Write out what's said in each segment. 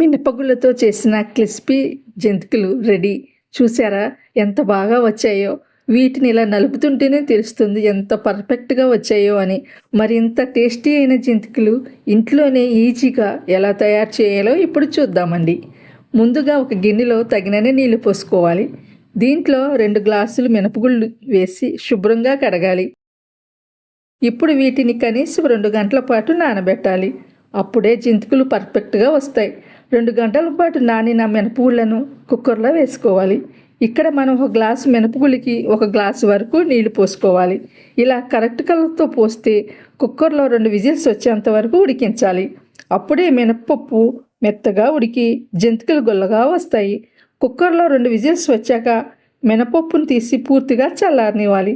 మినపగుళ్ళతో చేసిన క్రిస్పీ జంతికలు రెడీ. చూసారా ఎంత బాగా వచ్చాయో. వీటిని ఇలా నలుపుతుంటేనే తెలుస్తుంది ఎంత పర్ఫెక్ట్గా వచ్చాయో అని. మరింత టేస్టీ అయిన జంతికలు ఇంట్లోనే ఈజీగా ఎలా తయారు చేయాలో ఇప్పుడు చూద్దామండి. ముందుగా ఒక గిన్నెలో తగినన్ని నీళ్ళు పోసుకోవాలి. దీంట్లో రెండు గ్లాసులు మినపగుళ్ళు వేసి శుభ్రంగా కడగాలి. ఇప్పుడు వీటిని కనీసం రెండు గంటల పాటు నానబెట్టాలి. అప్పుడే జంతికలు పర్ఫెక్ట్గా వస్తాయి. రెండు గంటల పాటు నానిన మినపగుళ్ళను కుక్కర్లో వేసుకోవాలి. ఇక్కడ మనం ఒక గ్లాసు మినపగుళ్ళకి ఒక గ్లాసు వరకు నీళ్ళు పోసుకోవాలి. ఇలా కరెక్ట్ కలర్తో పోస్తే కుక్కర్లో రెండు విజిల్స్ వచ్చేంత వరకు ఉడికించాలి. అప్పుడే మినపప్పు మెత్తగా ఉడికి జంతికలు గొల్లగా వస్తాయి. కుక్కర్లో రెండు విజిల్స్ వచ్చాక మినపప్పును తీసి పూర్తిగా చల్లారనివ్వాలి.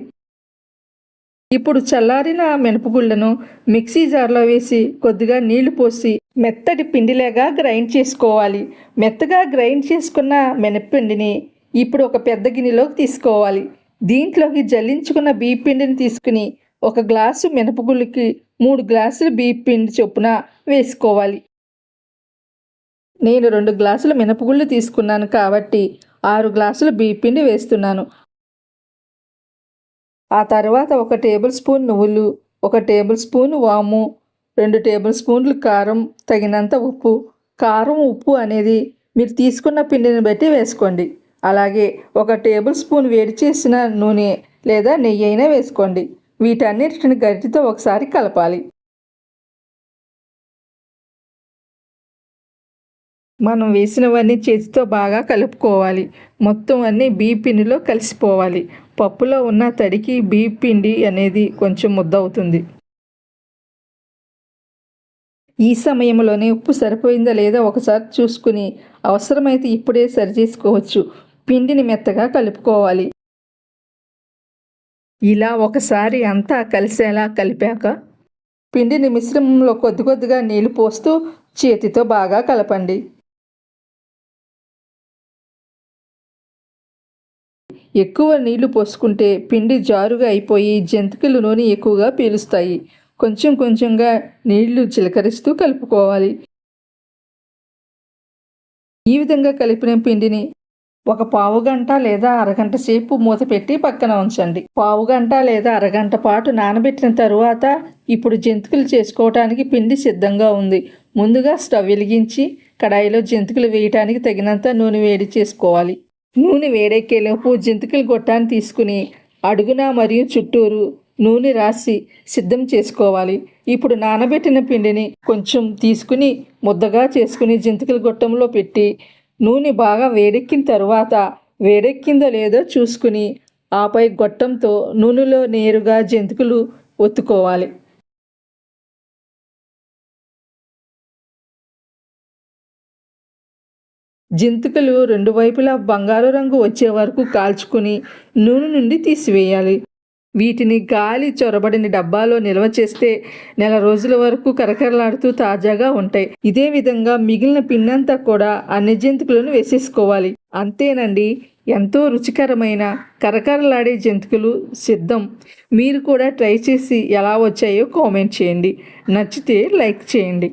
ఇప్పుడు చల్లారిన మినపగుళ్ళను మిక్సీ జార్లో వేసి కొద్దిగా నీళ్ళు పోసి మెత్తటి పిండిలాగా గ్రైండ్ చేసుకోవాలి. మెత్తగా గ్రైండ్ చేసుకున్న మినప్పిండిని ఇప్పుడు ఒక పెద్ద గిన్నెలోకి తీసుకోవాలి. దీంట్లోకి జల్లించుకున్న బియ్య పిండిని తీసుకుని ఒక గ్లాసు మినపగుళ్ళకి మూడు గ్లాసులు బియ్య పిండి చొప్పున వేసుకోవాలి. నేను రెండు గ్లాసుల మినపగుళ్ళు తీసుకున్నాను కాబట్టి ఆరు గ్లాసులు బియ్య పిండి వేస్తున్నాను. ఆ తర్వాత ఒక టేబుల్ స్పూన్ నువ్వులు ఒక టేబుల్ స్పూన్ వాము రెండు టేబుల్ స్పూన్లు కారం తగినంత ఉప్పు. కారం ఉప్పు అనేది మీరు తీసుకున్న పిండిని బట్టి వేసుకోండి. అలాగే ఒక టేబుల్ స్పూన్ వేడి చేసిన నూనె లేదా నెయ్యి అయినా వేసుకోండి. వీటన్నిటిని గరిటితో ఒకసారి కలపాలి. మనం వేసినవన్నీ చేతితో బాగా కలుపుకోవాలి. మొత్తం అన్నీ బీపిండిలో పిండిలో కలిసిపోవాలి. పప్పులో ఉన్న తడికి బీపిండి పిండి అనేది కొంచెం ముద్ద అవుతుంది ఈ సమయంలోనే ఉప్పు సరిపోయిందా లేదా ఒకసారి చూసుకుని అవసరమైతే ఇప్పుడే సరి చేసుకోవచ్చు. పిండిని మెత్తగా కలుపుకోవాలి. ఇలా ఒకసారి అంతా కలిసేలా కలిపాక పిండిని మిశ్రమంలో కొద్ది కొద్దిగా నీళ్ళు పోస్తూ చేతితో బాగా కలపండి. ఎక్కువ నీళ్ళు పోసుకుంటే పిండి జారుగా అయిపోయి జంతికలు నూనె ఎక్కువగా పీలుస్తాయి. కొంచెం కొంచెంగా నీళ్ళు చిలకరిస్తూ కలుపుకోవాలి. ఈ విధంగా కలిపిన పిండిని ఒక పావు గంట లేదా అరగంట సేపు మూత పెట్టి పక్కన ఉంచండి. పావు గంట లేదా అరగంట పాటు నానబెట్టిన తరువాత ఇప్పుడు జంతికలు చేసుకోవటానికి పిండి సిద్ధంగా ఉంది. ముందుగా స్టవ్ వెలిగించి కడాయిలో జంతికలు వేయటానికి తగినంత నూనె వేడి చేసుకోవాలి. నూనె వేడెక్కేలోపు జంతికల గొట్టాన్ని తీసుకుని అడుగున మరియు చుట్టూరు నూనె రాసి సిద్ధం చేసుకోవాలి. ఇప్పుడు నానబెట్టిన పిండిని కొంచెం తీసుకుని ముద్దగా చేసుకుని జంతికల గొట్టంలో పెట్టి నూనె బాగా వేడెక్కిన తర్వాత వేడెక్కిందో లేదో చూసుకుని ఆపై గొట్టంతో నూనెలో నేరుగా జంతికలు ఒత్తుకోవాలి. జంతికలు రెండు వైపులా బంగారు రంగు వచ్చే వరకు కాల్చుకుని నూనె నుండి తీసివేయాలి. వీటిని గాలి చొరబడిన డబ్బాలో నిల్వ చేస్తే నెల రోజుల వరకు కరకరలాడుతూ తాజాగా ఉంటాయి. ఇదే విధంగా మిగిలిన పిండంతా కూడా అన్ని జంతికలను వేసేసుకోవాలి. అంతేనండి ఎంతో రుచికరమైన కరకరలాడే జంతికలు సిద్ధం. మీరు కూడా ట్రై చేసి ఎలా వచ్చాయో కామెంట్ చేయండి. నచ్చితే లైక్ చేయండి.